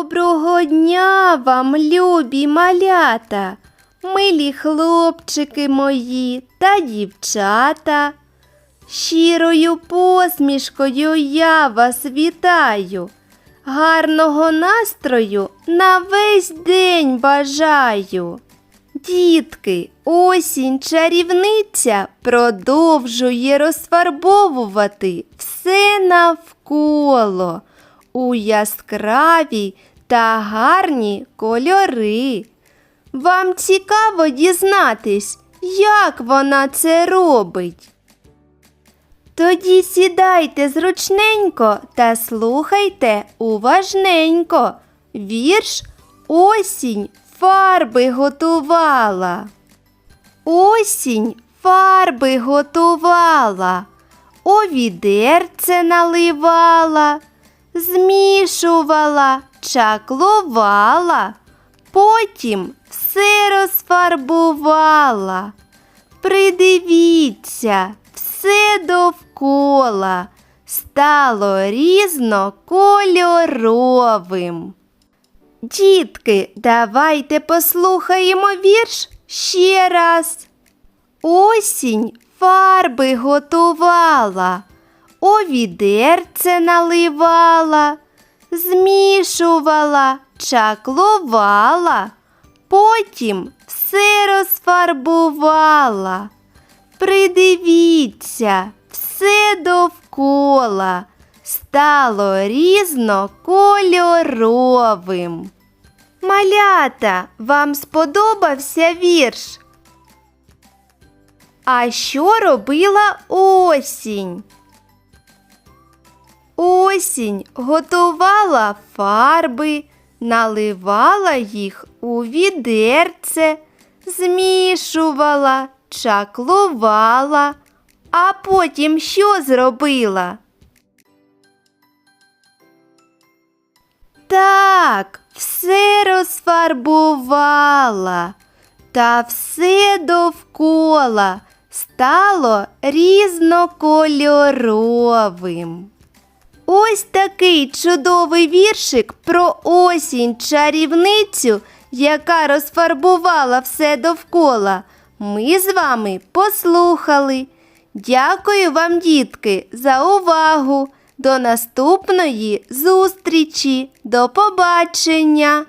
Доброго дня вам, любі малята, милі хлопчики мої та дівчата. Щирою посмішкою я вас вітаю. Гарного настрою на весь день бажаю. Дітки, осінь чарівниця продовжує розфарбовувати все навколо у яскраві та гарні кольори. Вам цікаво дізнатись, як вона це робить. Тоді сідайте зручненько та слухайте уважненько. Вірш Осінь фарби готувала. Осінь фарби готувала, у відерце наливала, змішувала, чаклувала, потім все розфарбувала. Придивіться, все довкола стало різнокольоровим. Дітки, давайте послухаємо вірш ще раз. Осінь фарби готувала, у відерце наливала, змішувала, чаклувала, потім все розфарбувала. Придивіться, все довкола стало різнокольоровим. Малята, вам сподобався вірш? А що робила осінь? Осінь готувала фарби, наливала їх у відерце, змішувала, чаклувала, а потім що зробила? Так, все розфарбувала, та все довкола стало різнокольоровим. Ось такий чудовий віршик про осінь чарівницю, яка розфарбувала все довкола. Ми з вами послухали. Дякую вам, дітки, за увагу. До наступної зустрічі. До побачення!